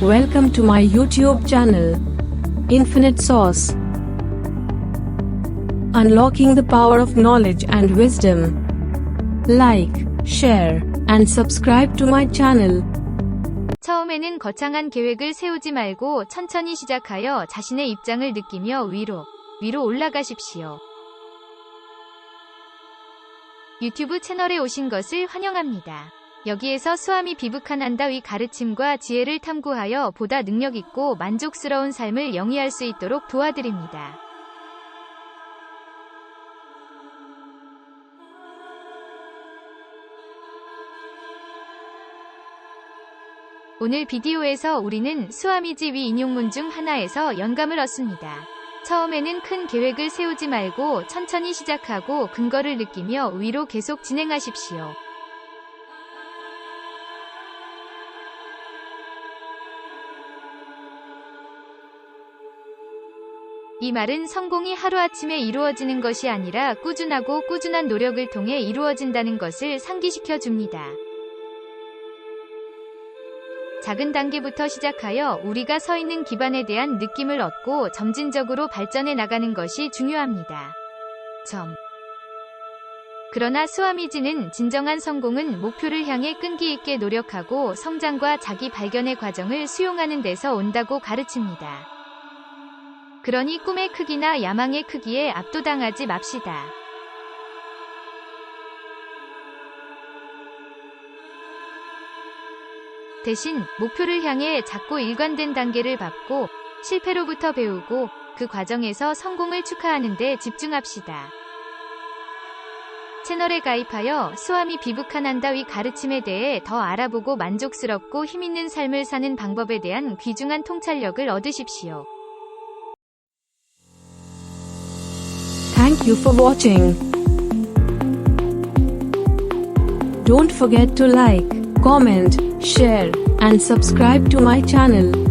Welcome to my YouTube channel, Infinite Source. Unlocking the power of knowledge and wisdom. Like, share, and subscribe to my channel. 처음에는 거창한 계획을 세우지 말고 천천히 시작하여 자신의 입장을 느끼며 위로, 위로 올라가십시오. 유튜브 채널에 오신 것을 환영합니다. 여기에서 수아미 비브카난다의 가르침과 지혜를 탐구하여 보다 능력있고 만족스러운 삶을 영위할 수 있도록 도와드립니다. 오늘 비디오에서 우리는 수아미지 위 인용문 중 하나에서 영감을 얻습니다. 처음에는 큰 계획을 세우지 말고 천천히 시작하고 근거를 느끼며 위로 계속 진행하십시오. 이 말은 성공이 하루아침에 이루어지는 것이 아니라 꾸준하고 꾸준한 노력을 통해 이루어진다는 것을 상기시켜 줍니다. 작은 단계부터 시작하여 우리가 서 있는 기반에 대한 느낌을 얻고 점진적으로 발전해 나가는 것이 중요합니다. 점. 그러나 수아미지는 진정한 성공은 목표를 향해 끈기 있게 노력하고 성장과 자기 발견의 과정을 수용하는 데서 온다고 가르칩니다. 그러니 꿈의 크기나 야망의 크기에 압도당하지 맙시다. 대신 목표를 향해 작고 일관된 단계를 밟고 실패로부터 배우고 그 과정에서 성공을 축하하는 데 집중합시다. 채널에 가입하여 수아미 비브카난다의 가르침에 대해 더 알아보고 만족스럽고 힘있는 삶을 사는 방법에 대한 귀중한 통찰력을 얻으십시오. Thank you for watching. Don't forget to like, comment, share, and subscribe to my channel.